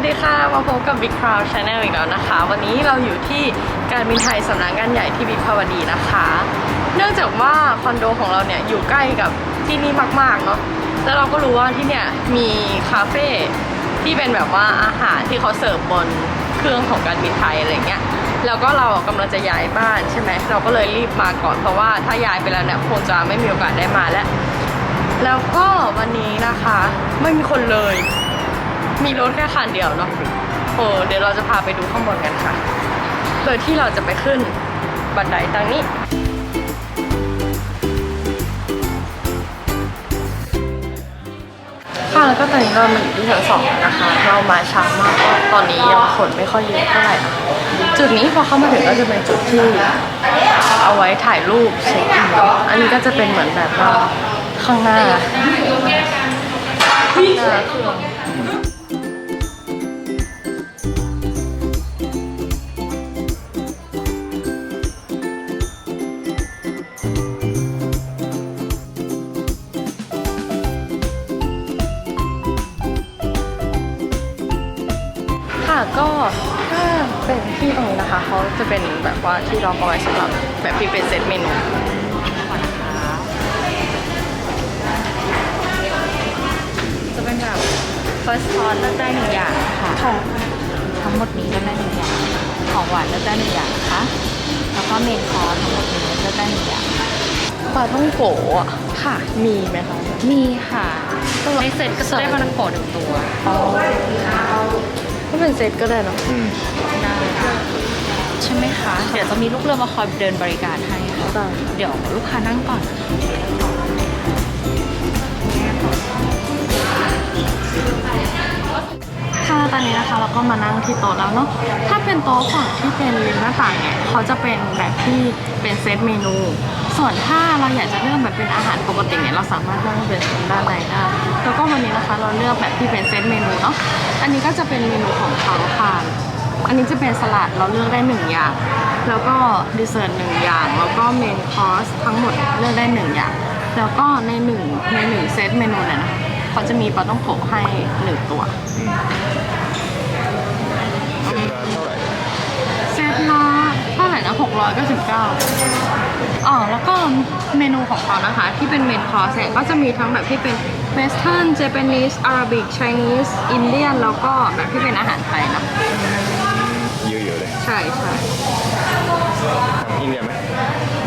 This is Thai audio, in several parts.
วัสดีค่ะ มาพบกับ Big Crowd Channel อีกแล้วนะคะ วันนี้เราอยู่ที่การบินไทยสำนักงานใหญ่ที่วิภาวดีนะคะ เนื่องจากว่าคอนโดของเราเนี่ยอยู่ใกล้กับที่นี่มากๆเนาะแล้วเราก็รู้ว่าที่เนี่ยมีคาเฟ่ที่เป็นแบบว่าอาหารที่เขาเสิร์ฟบนเครื่องของการบินไทยอะไรเงี้ยแล้วก็เรากำลังจะย้ายบ้านใช่ไหมเราก็เลยรีบมาก่อนเพราะว่าถ้าย้ายไปแล้วเนี่ยคงจะไม่มีโอกาสได้มาแล้ว แล้วก็วันนี้นะคะไม่มีคนเลย มีรถแค่คันเดียวเนาะโอ้เดี๋ยวเราจะพาไปดูข้างบนกันค่ะ โดยที่เราจะไปขึ้นบันไดตรงนี้ค่ะแล้วก็ตอนนี้เรามาอยู่ที่ชั้นสองนะคะ เรามาช้ามากตอนนี้ยังคนไม่ค่อยเยอะเท่าไหร่นะจุดนี้พอเข้ามาถึงก็จะเป็นจุดที่เอาไว้ถ่ายรูปเช็คอินอันนี้ก็จะเป็นเหมือนแบบว่าข้างหน้าข้างหน้าคือ นี้นะคะเขาจะเป็นแบบว่าที่รองเอาไว้สำหรับแบบที่เป็นเซตเมนูจะเป็นแบบ first course เลือกได้หนึ่งอย่างค่ะค่ะ ทั้งหมดนี้เลือกได้หนึ่งอย่าง ของหวานเลือกได้หนึ่งอย่างนะคะ แล้วก็เมนคอร์สทั้งหมดนี้เลือกได้หนึ่งอย่างปลาท่องโกะอะค่ะ มีไหมคะ มีค่ะในเซ็ตก็จะได้ปลาทังโกะหนึ่งตัว อ๋อถ้าเป็นเซตก็ได้เนอะได้ ใช่ไหมคะ เดี๋ยวจะมีลูกเรือมาคอยเดินบริการให้ค่ะได้เดี๋ยวลูกค้านั่งก่อนค่ะตอนนี้นะคะเราก็มานั่งที่โต๊ะแล้วเนาะถ้าเป็นโต๊ะฝั่งที่เป็นริมหน้าต่างเนี่ยเขาจะเป็นแบบที่เป็นเซตเมนู ส่วนถ้าเราอยากจะเลือกแบบเป็นอาหารปกติเนี่ยเราสามารถนั่งเป็นโซนด้านในได้แล้วก็วันนี้นะคะเราเลือกแบบที่เป็นเซตเมนูเนาะอันนี้ก็จะเป็นเมนูของเขาค่ะ อันนี้จะเป็นสลัดเราเลือกได้หนึ่งอย่าง แล้วก็ดีเซอร์ทหนึ่งอย่าง แล้วก็เมนคอร์สทั้งหมดเลือกได้หนึ่งอย่าง แล้วก็ในหนึ่งในหนึ่งเซตเมนูเนี่ยนะเขาจะมีปลาต้องโกให้หนึ่งตัวเซตละเท่าไหร่นะ699อ๋อแล้วก็เมนูของเขานะคะ ที่เป็นเมนคอร์สเนี่ยก็จะมีทั้งแบบที่เป็นเวสเทิร์นเจแปนิสอาราบิกไชนีสอินเดียนแล้วก็แบบที่เป็นอาหารไทยนะ เยอะๆเลย ใช่ใช่ทำอินเดียไหม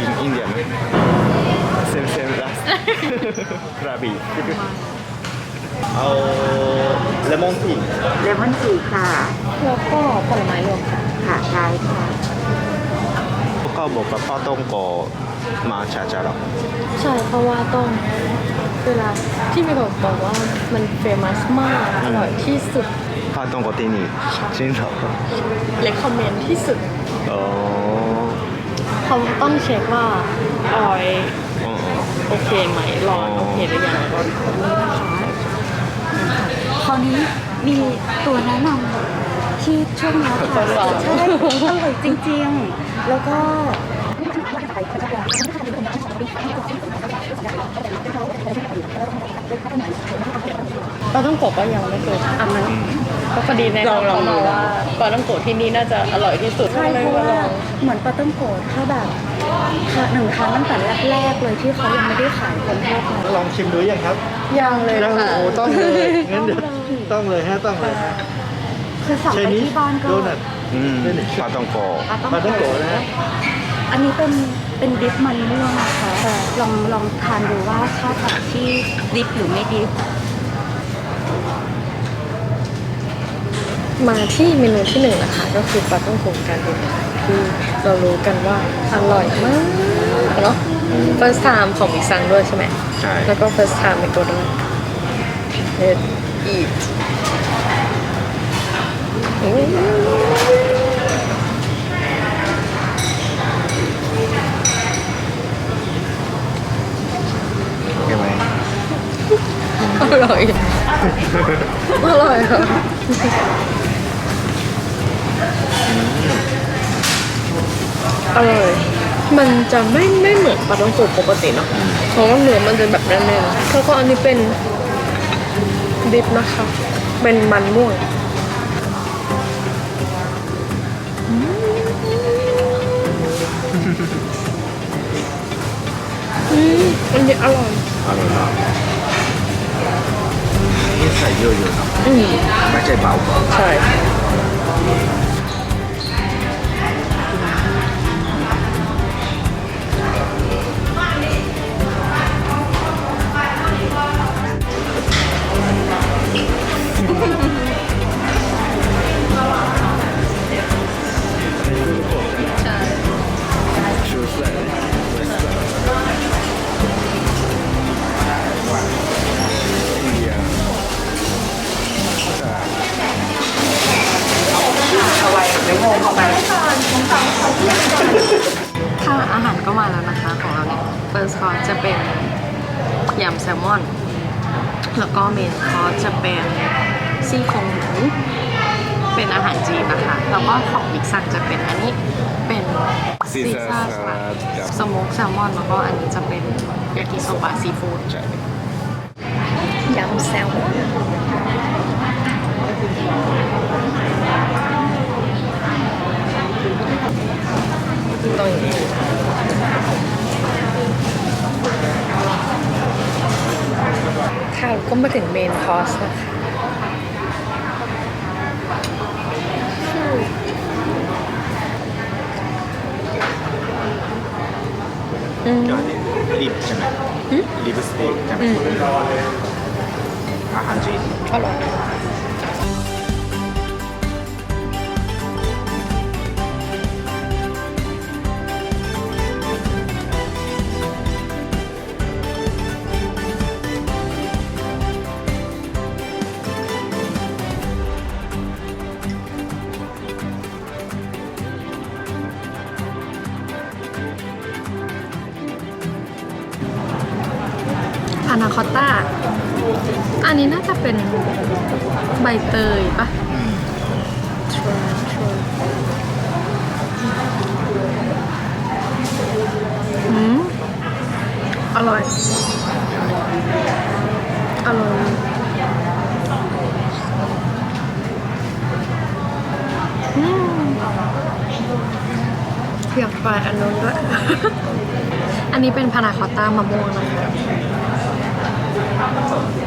อินอินเดียไหมเซมเซมลัสกระบี่เอาเลมอนทีเลมอนทีค่ะแล้วก็ผลไม้รวมค่ะค่ะได้ค่ะก็บอกกับพ่อต้องโกมาชาจาหรอใช่เพราะว่าต้องเวลาที่ไม่บอกบอกว่ามันเฟมัสมากอร่อยที่สุด พ่อต้องโกที่นี่จริงเหรอเลคคอมเมนต์ที่สุดอ๋อเขาต้องเช็คว่าออยอ๋อโอเคไหมร้อนโอเคหรือยังร้อนคราวนี้มีตัวแนะนำที่ช่วงนี้ค่ะใช่อร่อยจริงๆ แล้วก็ ปลาต้องโกะก็ยังไม่เคยอะมันก็พอดีแนะนำเขามาว่าปลาต้องโกะที่นี่น่าจะอร่อยที่สุดใช่เลยเพราะมาลว่าองเหมือนปลาต้มโกดถ้าแบบค่ะหนึ่งครั้งตั้งแต่แรกๆเลยที่เขายังไม่ได้ขายคนทั่วไปลองชิมดูยังครับยังเลยยังค่ะโอ้ต้องเลยงั้นเดี๋ยวต้องเลยฮะต้องเลยคือสั่งชไปนี้ที่บ้านก็โดนัทอืมพ่อต้องโกปลาต้มปลาต้องโกโกะดนะฮะอันนี้เป็นเป็นดิฟมันม่วงนะคะลองลองทานดูว่าชอบแบบที่ดิฟหรือไม่ดิฟ มาที่เมนูที่หนึ่งนะคะ ก็คือปลาต้องโกะการบินไทยที่เรารู้กันว่าอร่อยมากเนาะ first time ของมิกซังด้วยใช่ไหมใช่แล้วก็ first time ในตัวด้วย Let's eat อืมโอเคไหมอร่อย อร่อยค่ะ เออมันจะไม่ไม่เหมือนปลาท้องโกะปกติเนาะเพราะว่าเนื้อมันจะแบบแน่นๆแล้วก็อันนี้เป็นดิบนะคะ เป็นมันม่วงอืมอันนี้อร่อยอร่อยมากนี่ใส่เยอะๆนะไม่ใช่เบาใช่ ค่ะอาหารก็มาแล้วนะคะของเราเนี่ยเฟิร์สคอร์สจะเป็นยำแซลมอน แล้วก็เมนคอร์สจะเป็นซี่โครงหมูเป็นอาหารจีนนะคะแล้วก็ของบิ๊กซังจะเป็นอันนี้เป็นซีซ่าสลัดกับสโมกแซลมอนแล้วก็อันนี้จะเป็นยากิโซบะซีฟู้ดใช่ยำแซลมอน ตรงนี้ค่ะก็มาถึงเมนคอร์สนะคะอืมลิปใช่ไหมลิปสติกใช่ไหมอืมอาหารจีนอร่อย ใบเตยปะชัวร์ชัวร์อืมอร่อย อร่อย อืมอยากไปอันนู้นด้วย อันนี้เป็นพานาคอตต้ามะม่วงนะคะอื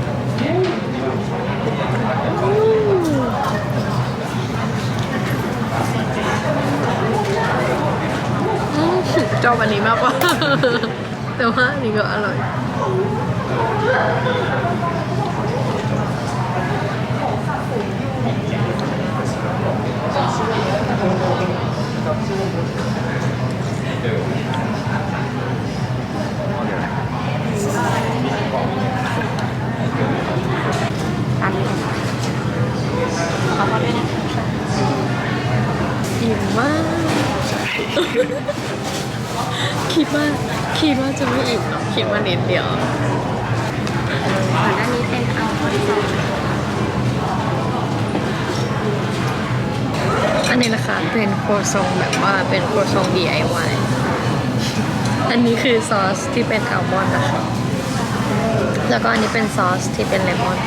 ม ชอบอันนี้มากกว่า แต่ว่าอันนี้ก็อร่อย คิดว่านิดเดียวก่อนหน้านี้เป็นอัลมอนด์ซอสอันนี้นะคะเป็นครัวซองแบบว่าเป็นครัวซอง DIY อันนี้คือซอสที่เป็นอัลมอนด์นะคะ แล้วก็อันนี้เป็นซอสที่เป็นเลมอน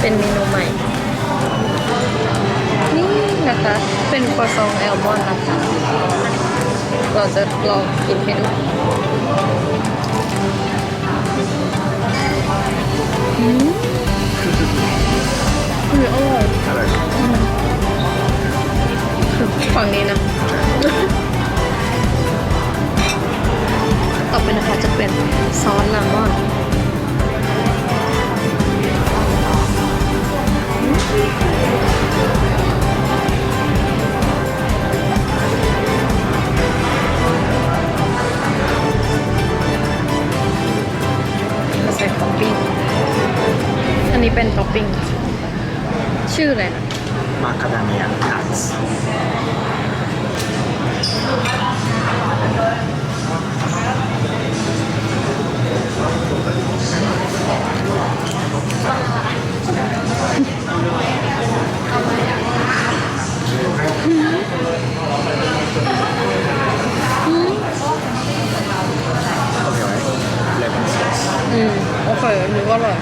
เป็นเมนูใหม่ นี่นะคะ เป็นครัวซองแอลมอนด์นะคะ เราจะลองกินให้ดูอืมอืมอร่อยอะไรฝั่งนี้นะ ต่อไปนะคะจะเป็นซอสเลมอน มาคาดาเมียนัทส์โอเคไหมเลมอนซอสอืม โอเคนึกว่าอร่อย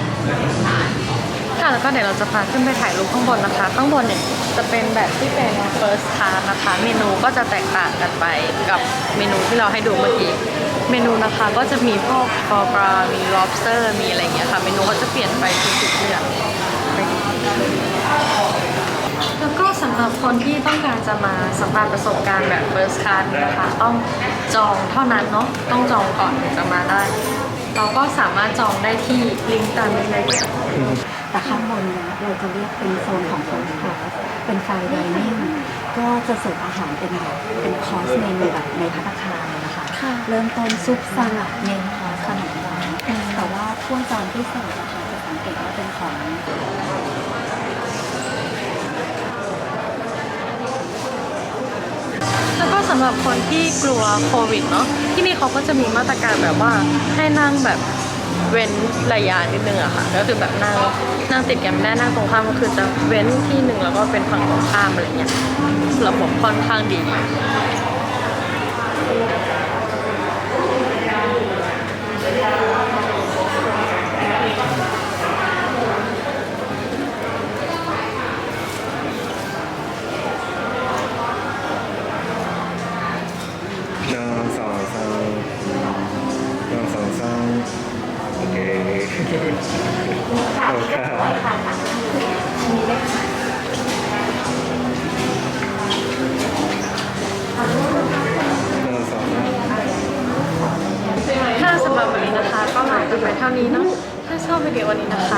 ค่ะ แล้วก็เดี๋ยวเราจะพาขึ้นไปถ่ายรูปข้างบนนะคะ ข้างบนเนี่ยจะเป็นแบบที่เป็น first class นะคะ เมนูก็จะแตกต่างกันไปกับเมนูที่เราให้ดูเมื่อกี้ เมนูนะคะก็จะมีพวกฟอปลามี lobster มีอะไรเงี้ยค่ะ เมนูก็จะเปลี่ยนไปทุกๆเดือนแล้วก็สำหรับคนที่ต้องการจะมาสัมผัสประสบการณ์แบบ first class นะคะ ต้องจองเท่านั้นเนาะ ต้องจองก่อนถึงจะมาได้ เราก็สามารถจองได้ที่ลิงก์ตามนี้เลย แต่ข้างบนเนะเราจะเรียกเป็นโซนของ first class เป็นไฟไดนิ่งก็จะเสิร์ฟอาหารเป็นแบบเป็นคอร์สเมนูแบบในพัตตาคารเลยนะคะค่ะเริ่มต้นซุปสลัดเมนคอร์สขนมหวานแต่ว่าถ้วยจานที่เสิร์ฟนะคะจะสังเกตว่าเป็นของแล้วก็สำหรับคนที่กลัวโควิดเนาะที่นี่เขาก็จะมีมาตรการแบบว่าให้นั่งแบบเว้นระยะนิดนึงอะค่ะก็คือแบบนั่ง นั่งติดกันไม่ได้นั่งตรงข้ามก็คือจะเว้นที่หนึ่งแล้วก็เป็นฝั่งตรงข้ามอะไรเงี้ยระบบค่อนข้างดี ถ้าชอบวิดีโอนี้นะคะ